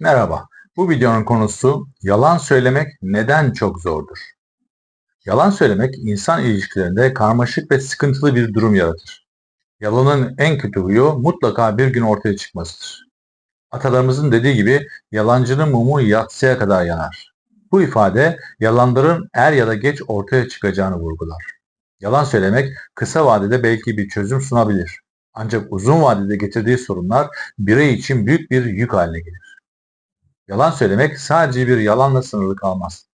Merhaba, bu videonun konusu yalan söylemek neden çok zordur? Yalan söylemek insan ilişkilerinde karmaşık ve sıkıntılı bir durum yaratır. Yalanın en kötü huyu mutlaka bir gün ortaya çıkmasıdır. Atalarımızın dediği gibi yalancının mumu yatsıya kadar yanar. Bu ifade yalanların er ya da geç ortaya çıkacağını vurgular. Yalan söylemek kısa vadede belki bir çözüm sunabilir. Ancak uzun vadede getirdiği sorunlar birey için büyük bir yük haline gelir. Yalan söylemek sadece bir yalanla sınırlı kalmaz.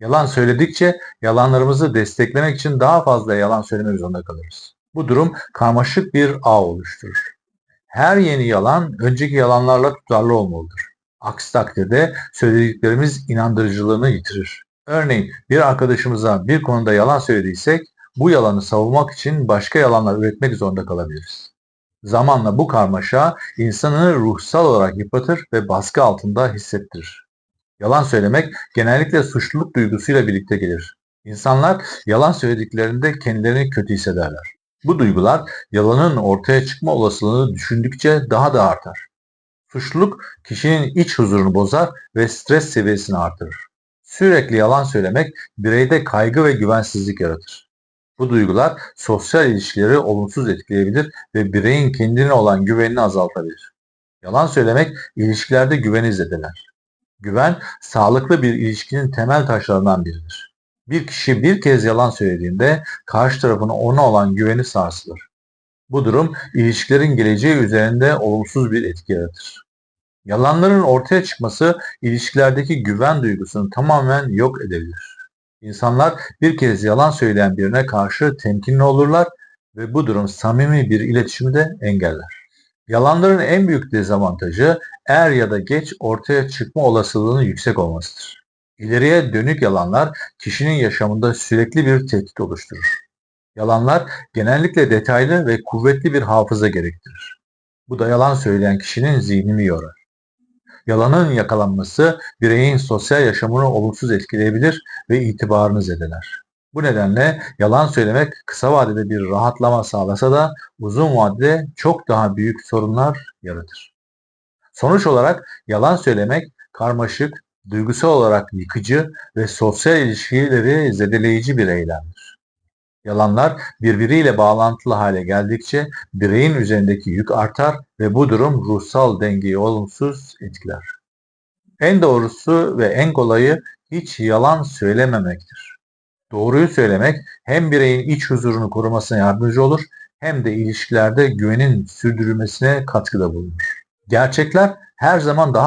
Yalan söyledikçe yalanlarımızı desteklemek için daha fazla yalan söylemek zorunda kalırız. Bu durum karmaşık bir ağ oluşturur. Her yeni yalan önceki yalanlarla tutarlı olmalıdır. Aksi takdirde söylediklerimiz inandırıcılığını yitirir. Örneğin bir arkadaşımıza bir konuda yalan söylediysek bu yalanı savunmak için başka yalanlar üretmek zorunda kalabiliriz. Zamanla bu karmaşa insanı ruhsal olarak yıpratır ve baskı altında hissettirir. Yalan söylemek genellikle suçluluk duygusuyla birlikte gelir. İnsanlar yalan söylediklerinde kendilerini kötü hissederler. Bu duygular yalanın ortaya çıkma olasılığını düşündükçe daha da artar. Suçluluk kişinin iç huzurunu bozar ve stres seviyesini artırır. Sürekli yalan söylemek bireyde kaygı ve güvensizlik yaratır. Bu duygular sosyal ilişkileri olumsuz etkileyebilir ve bireyin kendine olan güvenini azaltabilir. Yalan söylemek ilişkilerde güveni zedeler. Güven, sağlıklı bir ilişkinin temel taşlarından biridir. Bir kişi bir kez yalan söylediğinde karşı tarafın ona olan güveni sarsılır. Bu durum ilişkilerin geleceği üzerinde olumsuz bir etki yaratır. Yalanların ortaya çıkması ilişkilerdeki güven duygusunu tamamen yok edebilir. İnsanlar bir kez yalan söyleyen birine karşı temkinli olurlar ve bu durum samimi bir iletişimi de engeller. Yalanların en büyük dezavantajı er ya da geç ortaya çıkma olasılığının yüksek olmasıdır. İleriye dönük yalanlar kişinin yaşamında sürekli bir tehdit oluşturur. Yalanlar genellikle detaylı ve kuvvetli bir hafıza gerektirir. Bu da yalan söyleyen kişinin zihnini yorar. Yalanın yakalanması bireyin sosyal yaşamını olumsuz etkileyebilir ve itibarını zedeler. Bu nedenle yalan söylemek kısa vadede bir rahatlama sağlasa da uzun vadede çok daha büyük sorunlar yaratır. Sonuç olarak yalan söylemek karmaşık, duygusal olarak yıkıcı ve sosyal ilişkileri zedeleyici bir eylemdir. Yalanlar birbiriyle bağlantılı hale geldikçe bireyin üzerindeki yük artar ve bu durum ruhsal dengeyi olumsuz etkiler. En doğrusu ve en kolayı hiç yalan söylememektir. Doğruyu söylemek hem bireyin iç huzurunu korumasına yardımcı olur hem de ilişkilerde güvenin sürdürülmesine katkıda bulunur. Gerçekler her zaman daha